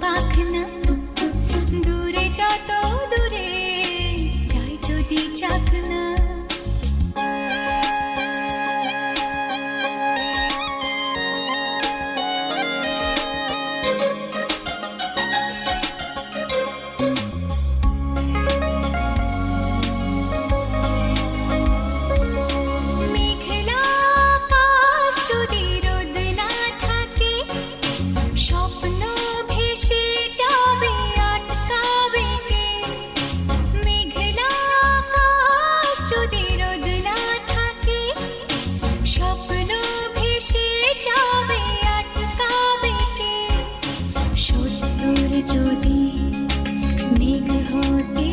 পাখনা। দূরে যত যদি মেঘ হতে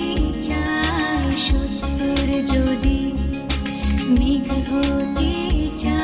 চায় সত্তর যদি মেঘ হতে চায়